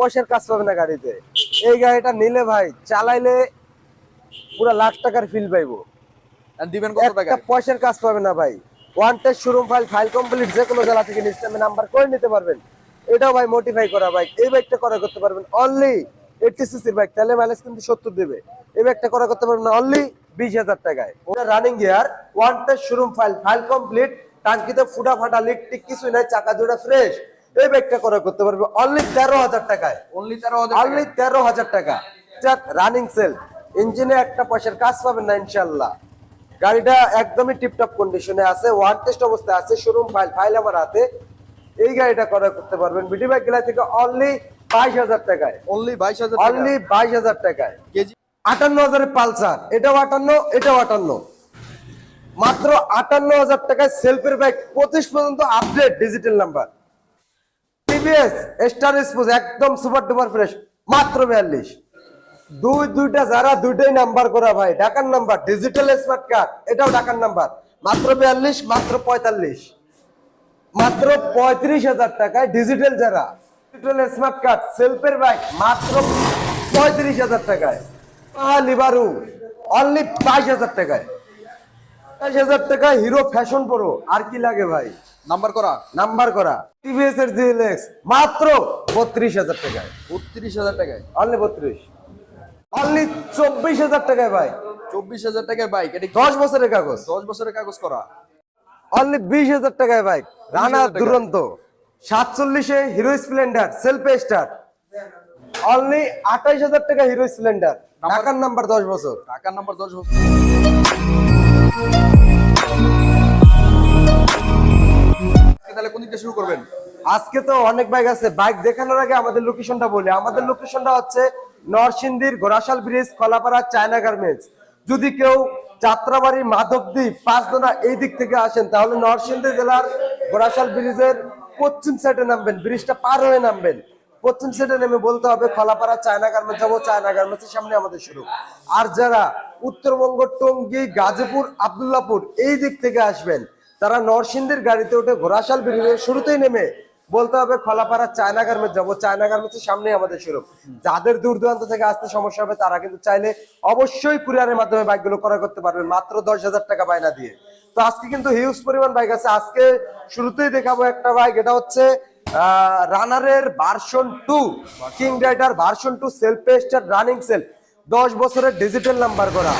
পয়সার কাজ পাবে না গাড়িতে। এই গাড়িটা নিলে ভাই চালাইলে পুরো লাখ টাকার ফিল পাইবো। দিবেন কত টাকা একটা পয়সার কাজ পাবে না ভাই। One test showroom file file complete যে কোনো জেলা থেকে নিশ্চয় নাম্বার করে নিতে পারবেন। এটাও ভাই মোটিফাই করা বাইক এই বাইকটা করা করতে পারবেন অনলি এইটটি সিসির বাইক তাহলে মাইলেজ কিন্তু সত্তর দেবে। এই বাইকটা করা করতে পারবেন অনলি বিশ হাজার টাকায়। ওটা running gear one test showroom file file complete টাঙ্কিতে ফুটা ফাটা লিক টিক কিছুই নাই চাকা দুটা ফ্রেশ এই বাইকটা করা করতে পারবে অনলি তেরো হাজার টাকায়। অনলি তেরো হাজার অনলি তেরো হাজার টাকা। রানিং সেল ইঞ্জিনে একটা পয়সার কাজ পাবেন না ইনশাল্লাহ গাড়িটা একদমই টিপটপ কন্ডিশনে আছে ওয়ান টেস্ট অবস্থায় আছে শোরুম ফাইল ফাইল আমার হাতে। এই গাড়িটা করা করতে পারবেন বিডি বাইক গেলা থেকে অনলি বাইশ হাজার টাকায়। অনলি বাইশ হাজার অনলি বাইশ হাজার টাকায়। কেজি আটান্ন হাজারের পালসার। এটাও আটান্ন এটাও আটান্ন। মাত্র আটান্ন হাজার টাকায় সেলফের বাইক পঁচিশ পর্যন্ত update digital number TVS star spouse একদম সুপার ডুপার ফ্রেশ মাত্র বিয়াল্লিশ। দুই, দুইটা যারা, দুইটাই নাম্বার করা ভাই, ঢাকার নাম্বার ডিজিটাল স্মার্ট কার্ড এটাও ঢাকার নাম্বার মাত্র বিয়াল্লিশ, মাত্র পঁয়তাল্লিশ। মাত্র পঁয়ত্রিশ হাজার টাকায় ডিজিটাল যারা ডিজিটাল স্মার্ট কার্ড সেলফের বাইক মাত্র পঁয়ত্রিশ হাজার টাকায়। লিবারু অনলি বাইশ হাজার টাকায়। বাইশ হাজার টাকায় হিরো ফ্যাশন পরো, আর কি লাগে ভাই? নাম্বার করা? নাম্বার করা। টিভিএস এর জিএলএক্স মাত্র বত্রিশ হাজার টাকায়। বত্রিশ হাজার টাকায়? অনলি বত্রিশ। অনলি চব্বিশ হাজার টাকায় ভাই। চব্বিশ হাজার টাকায় বাইক এটা দশ বছরের কাগজ। দশ বছরের কাগজ করা। অনলি বিশ হাজার টাকায় বাইক রানা 20,000 টাকা। দুরন্ত। সাতচল্লিশে Hero Splendor self star only আঠাইশ হাজার টাকা হিরো স্প্লেন্ডার ঢাকার নাম্বার দশ বছর। টাকার নাম্বার দশ বছর। তাহলে কোন দিক দিয়ে শুরু করবেন? আজকে তো অনেক বাইক আছে। বাইক দেখানোর আগে আমাদের লোকেশনটা বলি। আমাদের লোকেশনটা হচ্ছে নরসিংদীর Ghorashal bridge, Kalapara, China garments. যদি কেউ যাত্রাবাড়ি, মাধবদ্বীপ, পাঁচদোনা এই দিক থেকে আসেন, তাহলে নরসিংদী জেলার গোরাশাল ব্রিজের পশ্চিম সাইডে নামবেন। ব্রিজটা পার হয়ে নামবেন। পশ্চিম সাইডে নেমে বলতে হবে খলাপাড়া চায়না গার্মেন্টস যাব। চায়না গার্মেন্টসের সামনে আমাদের শুরু। আর যারা উত্তরবঙ্গ, টঙ্গী, গাজীপুর, আবদুল্লাপুর এই দিক থেকে আসবেন তারা নরসিংদীর গাড়িতে উঠে ঘোড়াশাল ব্রিজের শুরুতেই নেমে বলতে হবে, খলাপাড়া চায়না গার্মেন্টস যাব। চায়না গার্মেন্টসের সামনে আমাদের শুরু যাদের দূর দূরান্ত থেকে আসতে সমস্যা হবে, তারা কিন্তু চাইলে অবশ্যই কুরিয়ারের মাধ্যমে বাইকগুলো ক্রয় করতে পারবেন মাত্র দশ হাজার টাকা বায়না দিয়ে। তো আজকে কিন্তু হিউজ পরিমাণ বাইক আছে। আজকে শুরুতেই দেখাবো একটা বাইক এটা হচ্ছে রানারের version two King Rider version two self running cell দশ বছরের ডিজিটাল নাম্বার করা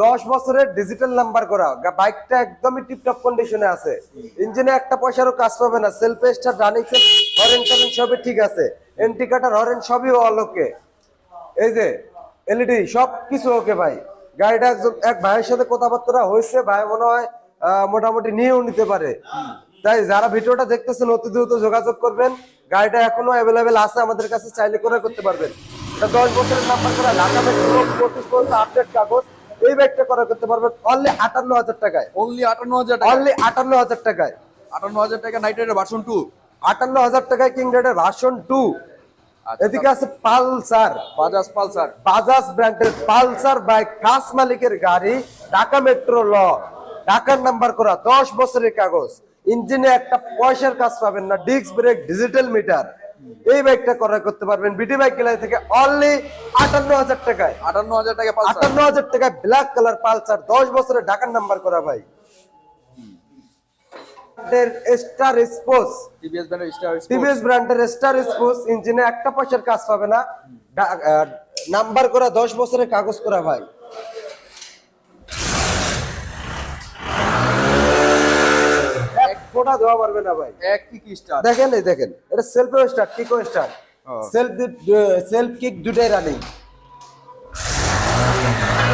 দশ বছরের ডিজিটাল নাম্বার করা। বাইকটা একদমই টিপটপ কন্ডিশনে আছে। ইঞ্জিনে একটা পয়সারও কাজ পাবে না। সেলফ স্টার রানিং হরেন টরেন সবই ঠিক আছে। এন্টি কাটার হরেন সবই অলোকে এই যে এলইডি সব কিছু ওকে ভাই। গাড়িটা একজন এক ভাইয়ের সাথে কথাবার্তা হয়েছে, ভাই মনে হয় মোটামুটি নিয়েও নিতে পারে। তাই যারা ভিডিওটা দেখতেছেন, অতি দ্রুত যোগাযোগ করবেন। গাড়িটা এখনও অ্যাভেলেবেল আছে আমাদের কাছে, চাইলে করে করতে পারবেন। দশ বছরের নাম্বার করা, ঢাকা মেট্রো পঁচিশ পর্যন্ত আপডেট কাগজ। এই বাইকটা করা করতে পারবেন অনলি আটান্ন হাজার টাকায়। অনলি আটান্ন হাজার অনলি আটান্ন হাজার টাকায়। আটান্ন হাজার টাকা নাইট রাইডার ভার্সন টু আটান্ন হাজার টাকায় কিং রাইডার ভার্সন টু এদিকে আছে পালসার বাজাজ পালসার বাজাজ ব্র্যান্ডের পালসার বাইক খাস মালিকের গাড়ি ঢাকা মেট্রো ল ঢাকার নাম্বার করা দশ বছরের কাগজ। ইঞ্জিনে একটা পয়সার কাজ পাবেন না ডিস্ক ব্রেক ডিজিটাল মিটার এই বাইকটা ক্রয় করতে পারবেন। বিটি বাইক কেলাই থেকে অনলি আটান্ন হাজার টাকায়। আটান্ন হাজার টাকা আটান্ন হাজার টাকায় ব্ল্যাক কালার পালসার দশ বছরের ঢাকার নাম্বার করা ভাই। স্টার টিভিএস ব্র্যান্ডের স্টার ইঞ্জিনে একটা পয়সার কাজ পাবে না। নাম্বার করা দশ বছরের কাগজ করা ভাই এক ফোঁটা দেওয়া পারবে না ভাই। এক কি স্টার দেখেন এই দেখেন এটা সেলফ স্টার টিকো স্টার সেলফ সেলফ কিক দুটাই রানিং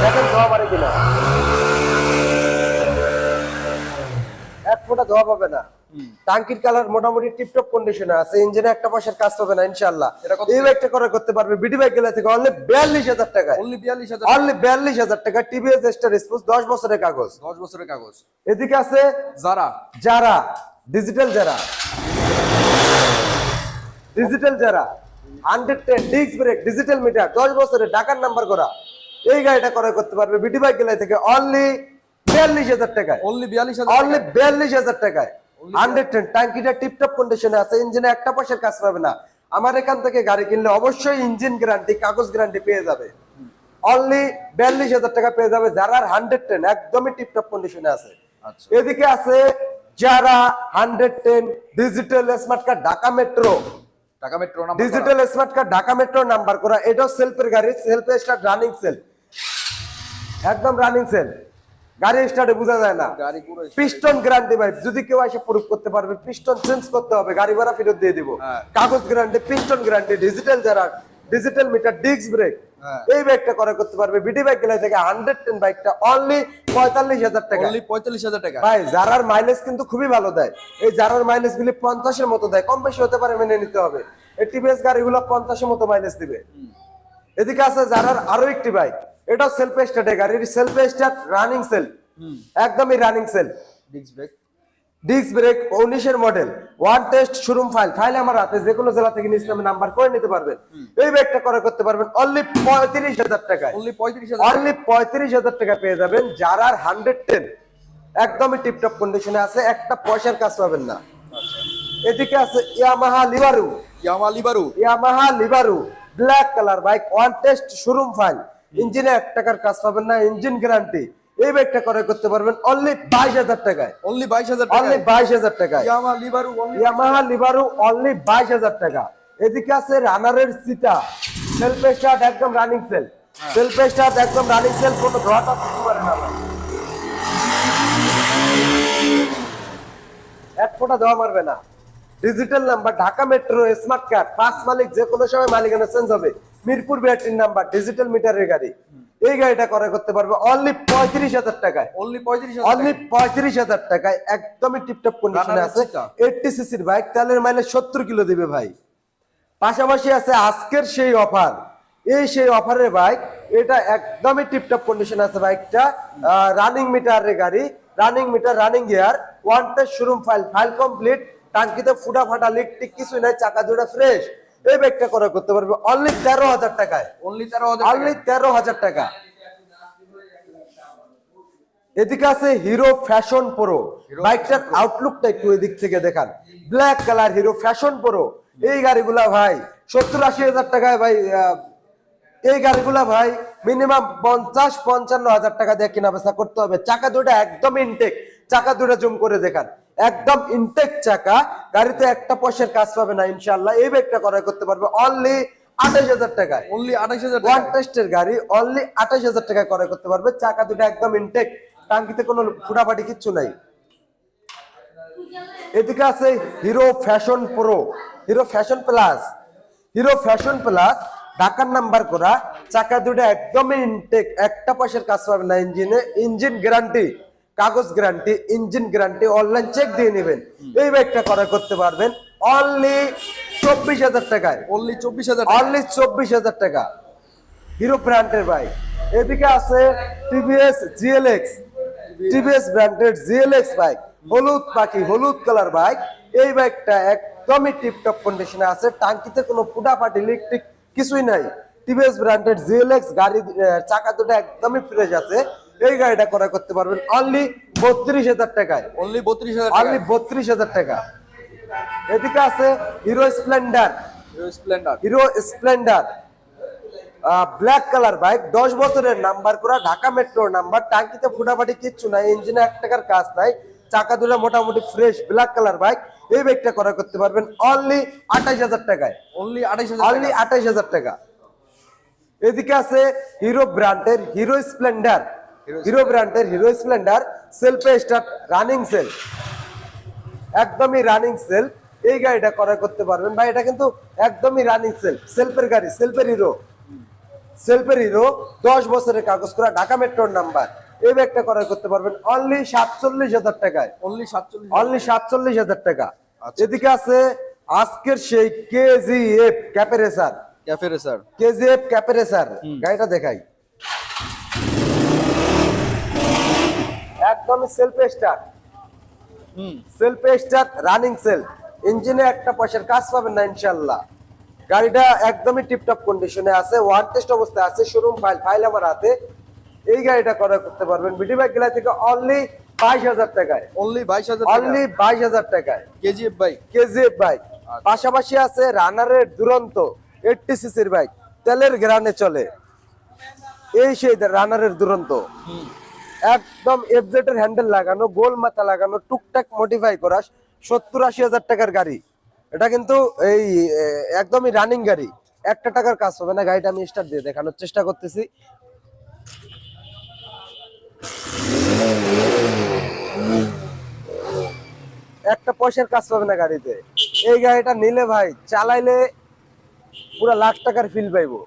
দেখেন ধোয়া পারে কিনা। এক ফোঁটা ধোয়া পাবে না। টাঙ্কির কালার মোটামুটি টিপটপ কন্ডিশনে আছে ইঞ্জিনে একটা পয়সার কাজ পাবে না ইনশাল্লাহ এই বাইকটা করে করতে পারবে বিডি বাইক গেলে থেকে অনলি বিয়াল্লিশ হাজার টাকায় অনলি বিয়াল্লিশ হাজার অনলি বিয়াল্লিশ হাজার টাকা টিভিএস স্টার স্পোর্টস দশ বছরের কাগজ। দশ বছরের কাগজ। এদিকে আছে যারা? যারা ডিজিটাল যারা। ডিজিটাল যারা। Hundred ten disc brake digital meter দশ বছরে ঢাকার নাম্বার করা। এই গাড়িটা ক্রয় করতে পারবে বিটি বাইক গেলাই থেকে অনলি বিয়াল্লিশ হাজার টাকায়। অনলি বিয়াল্লিশ অনলি বিয়াল্লিশ হাজার টাকায়। হান্ড্রেড টেন ট্যাঙ্কিটা টিপটপ কন্ডিশনে আছে ইঞ্জিনে একটা পয়সার কাজ পাবে না। আমার এখান থেকে গাড়ি কিনলে অবশ্যই ইঞ্জিন গ্যারান্টি কাগজ গ্যারান্টি পেয়ে যাবে। অনলি বিয়াল্লিশ হাজার টাকা পেয়ে যাবে যারা হান্ড্রেড টেন একদমই টিপটপ কন্ডিশনে আছে। আচ্ছা। এদিকে আছে যারা hundred ten digital smart card Dhaka metro টাকা metro digital smart card Dhaka metro number করা। এটাও সেলফের গাড়ি সেলফ স্টার্ট রানিং সেল একদম রানিং সেল গাড়ি স্টার্টে বোঝা যায় না। পিস্টন গ্যারান্টি ভাই যদি কেউ এসে প্রুফ করতে পারবে পিস্টন চেঞ্জ করতে হবে গাড়ি ভাড়া ফেরত দিয়ে দিব। হ্যাঁ। কাগজ গ্যারান্টি পিস্টন গ্যারান্টি ডিজিটাল যারা ডিজিটাল মিটার ডিস্ক ব্রেক। এই বাইকটা করে করতে পারবে। বিডি বাইক গেলে থেকে হান্ড্রেড টেন বাইকটা অনলি পঁয়তাল্লিশ হাজার টাকা। অনলি পঁয়তাল্লিশ হাজার টাকা। ভাই জারার মাইলেজ কিন্তু খুবই ভালো দেয়। এই জারার মাইলেজ গুলি পঞ্চাশের মতো দেয় কম বেশি হতে পারে মেনে নিতে হবে। এই টিভিএস গাড়িগুলো পঞ্চাশের মতো মাইলেজ দিবে। এদিকে আছে জারার আরও একটি বাইক এটা সেলফ স্টার্টে গাড়ির সেলফ স্টার্ট রানিং সেল একদমই running cell disc brake disc brake উনিশের model one test showroom file file আমার হাতে যে কোনো জেলা থেকে নিয়ে নাম্বার করে নিতে পারবেন। এই বাইকটা করে করতে পারবেন অনলি পঁয়ত্রিশ হাজার টাকায়। অনলি পঁয়ত্রিশ হাজার টাকা। পেয়ে যাবেন। যারার হান্ড্রেড টেন একদমই টিপটপ কন্ডিশনে আছে একটা পয়সার কাজ পাবেন না। এদিকে আছে Yamaha Libero Yamaha Libero Yamaha Libero black colour bike one test showroom file ইঞ্জিনে এক টাকার কাজ পাবেন না ইঞ্জিন গ্যারান্টি। এই বাইকটা করে করতে পারবেন অনলি বাইশ হাজার টাকায়। অনলি বাইশ হাজার অনলি বাইশ হাজার টাকায়। ইয়ামা লিবারু ইয়ামাহা লিবারু অনলি বাইশ হাজার টাকা। এদিকে আছে রানারের সিটা সেলফ স্টার্ট একদম রানিং সেল সেলফ স্টার্ট একদম রানিং সেল কোনো ধোয়াটা করতে পারে না। এক ফোঁটা দেওয়া মারবে না। Digital number Dhaka metro smart card পাঁচ মালিক যে কোনো সময় মালিকানা চেঞ্জ হবে। মিরপুর বিআরটির নাম্বার ডিজিটাল মিটারের গাড়ি। এই গাড়িটা করে করতে পারবে অনলি পঁয়ত্রিশ হাজার টাকায়। অনলি পঁয়ত্রিশ অনলি পঁয়ত্রিশ হাজার টাকায় একদমই টিপটপ কন্ডিশনে আছে। এইটটি সিসির বাইক তেলের মাইলে সত্তর কিলো দিবে ভাই। পাশাপাশি আছে আজকের সেই অফার এই সেই অফারের বাইক এটা একদমই টিপটপ কন্ডিশন আছে বাইকটা রানিং মিটারের গাড়ি। Running meter running gear one test showroom file file complete টাঙ্কিতে ফুটা ফাটা লিক টিক কিছু নাই চাকা দুটা ফ্রেশ এই বাইকটা করা করতে পারবে অনলি তেরো হাজার টাকায়। অনলি তেরো হাজার অনলি তেরো হাজার টাকা। এদিকে আছে হিরো ফ্যাশন প্রো বাইকটার আউটলুকটা একটু এদিক থেকে দেখান। Black colour Hero Passion Pro এই গাড়িগুলা ভাই সত্তর আশি হাজার টাকায় ভাই এই গাড়িগুলা ভাই মিনিমাম পঞ্চাশ পঞ্চান্ন হাজার টাকা দিয়ে কেনা বেচা করতে হবে। চাকা দুটা একদম ইনটেক চাকা দুটা জুম করে দেখান। একদম ইনটেক চাকা গাড়িতে একটা পয়সার কাজ পাবে না ইনশাল্লাহ এই বাইকটা করা করতে পারবে অনলি আঠাশ হাজার টাকায়। অনলি আঠাশ হাজার ওয়ান টেস্টের গাড়ি অনলি আঠাশ হাজার টাকা করে করতে পারবে। চাকা দুটো একদম ইনটেক টাঙ্কিতে কোনো ফুটাফাটি কিচ্ছু নাই। এদিকে আছে Hero Passion Pro Hero Passion Plus Hero Passion Plus ঢাকার নাম্বার করা। চাকা দুটো একদমই ইনটেক একটা পয়সার কাজ পাবে না ইঞ্জিনে ইঞ্জিন গ্যারান্টি কাগজ guarantee engine guarantee online check দিয়ে নেবেন। এই বাইকটা করা করতে পারবেন অনলি চব্বিশ হাজার টাকায়। অনলি চব্বিশ হাজার অনলি চব্বিশ হাজার টাকা। হিরো ব্র্যান্ডের বাইক এদিকে আছে টিভিএস জিএলএক্স টিভিএস ব্র্যান্ডের জিএলএক্স বাইক হলুদ পাখি হলুদ কালার বাইক এই বাইকটা একদমই টিপটপ কন্ডিশনে আছে। টাঙ্কিতে কোনো ফুটাফাটি লিকটিক কিছুই নাই। টিভিএস ব্র্যান্ডের জিএলএক্স গাড়ি চাকা দুটো একদমই ফ্রেশ আছে। এই গাড়িটা করা করতে পারবেন অনলি বত্রিশ হাজার টাকায়। অনলি বত্রিশ হাজার অনলি বত্রিশ হাজার টাকা। এদিকে আছে Hero Splendor Splendor Hero Splendor black colour bike দশ বছরের নাম্বার করা ঢাকা মেট্রো নাম্বার টাঙ্কিতে ফুটাফাটি কিচ্ছু নাই ইঞ্জিনে এক টাকার কাজ নাই চাকা দুটো মোটামুটি ফ্রেশ ব্ল্যাক কালার বাইক এই বাইকটা করা করতে পারবেন অনলি আঠাশ হাজার টাকায়। অনলি হাজার অনলি টাকা আঠাশ হাজার টাকা। এদিকে আছে হিরো ব্র্যান্ডের হিরো স্প্লেন্ডার হিরো ব্র্যান্ডের Hero Splendor self start running cell একদমই রানিং সেল এই গাড়িটা করা করতে পারবেন। ভাই এটা কিন্তু একদমই রানিং সেল সেলফের গাড়ি সেলফের হিরো সেলফের হিরো দশ বছরের কাগজ করা ঢাকা মেট্রোর নাম্বার এই ব্যাগটা করা করতে পারবেন অনলি সাতচল্লিশ হাজার টাকায়। অনলি সাতচল্লিশ অনলি সাতচল্লিশ হাজার টাকা। আচ্ছা। এদিকে আছে আজকের সেই KGF cafe racer cafe racer KGF cafe racer গাড়িটা দেখাই। একদমই সেলফ স্টার্ট হুম। সেলফ স্টার্ট রানিং সেল ইঞ্জিনে একটা পয়সার কাজ পাবেন না ইনশাল্লাহ গাড়িটা একদমই টিপটপ কন্ডিশনে আছে ওয়ান টেস্ট অবস্থায় আছে শোরুম ফাইল ফাইল আমার হাতে। এই গাড়িটা করা করতে পারবেন বিডি বাইক গেলা থেকে অনলি বাইশ হাজার টাকায়। অনলি বাইশ হাজার অনলি বাইশ হাজার টাকায়। কেজিএফ বাইক কেজিএফ বাইক পাশাপাশি আছে রানারের দুরন্ত এইটটি সিসির বাইক তেলের গ্রানে চলে। এই সেই রানারের দুরন্ত। একদম এফজেড এর হ্যান্ডেল লাগানো গোল মাথা লাগানো টুকটাক মডিফাই করা সত্তর আশি হাজার টাকার গাড়ি। এটা কিন্তু এই একদমই রানিং গাড়ি। একটা টাকার কাজ হবে না গাড়িটা আমি স্টার্ট দিয়ে দেখানোর চেষ্টা করতেছি। একটা পয়সার কাজ পাবে না গাড়িতে। এই গাড়িটা নিলে ভাই চালাইলে পুরো লাখ টাকার ফিল পাইবো।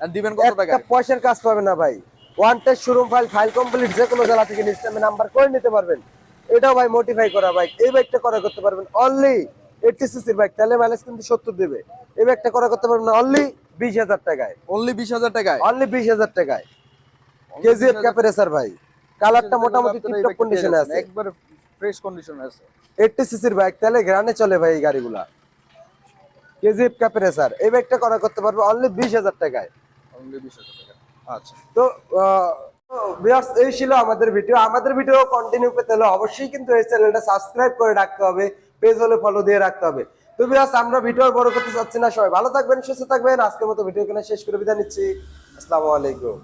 দিবেন কত টাকা পয়সার কাজ পাবে না ভাই। One test showroom file file complete যে কোনো জেলা থেকে নিশ্চয় নাম্বার করে নিতে পারবেন। এটাও ভাই মোটিফাই করা বাইক এই বাইকটা করা করতে পারবেন অনলি এইটটি সিসির বাইক তাহলে মাইলেজ কিন্তু সত্তর দেবে। এই বাইকটা করা করতে পারবেন অনলি বিশ হাজার টাকায়। অনলি বিশ হাজার টাকায়? অনলি বিশ হাজার টাকায়। কেজিএফ ক্যাপারেসার ভাই। কালারটা মোটামুটি টিপটপ কন্ডিশনে আছে। একবারে ফ্রেশ কন্ডিশনে আছে। এইটটি সিসির বাইক তাহলে গ্রানে চলে ভাই এই গাড়িগুলা। কেজিএফ ক্যাপারেসার এই বাইকটা করা করতে পারবে অনলি বিশ হাজার টাকায়। অনলি বিশ হাজার টাকা তো এই ছিল আমাদের ভিডিও আমাদের ভিডিও কন্টিনিউ পেতে হলে অবশ্যই কিন্তু এই চ্যানেলটা সাবস্ক্রাইব করে রাখতে হবে পেজ হলে ফলো দিয়ে রাখতে হবে। তো ভিউয়ার্স আমরা ভিডিও বড় করতে চাচ্ছি না। সবাই ভালো থাকবেন, সুস্থ থাকবেন। আজকের মতো ভিডিও কেনা শেষ করে বিদায় নিচ্ছি। আসসালামু আলাইকুম।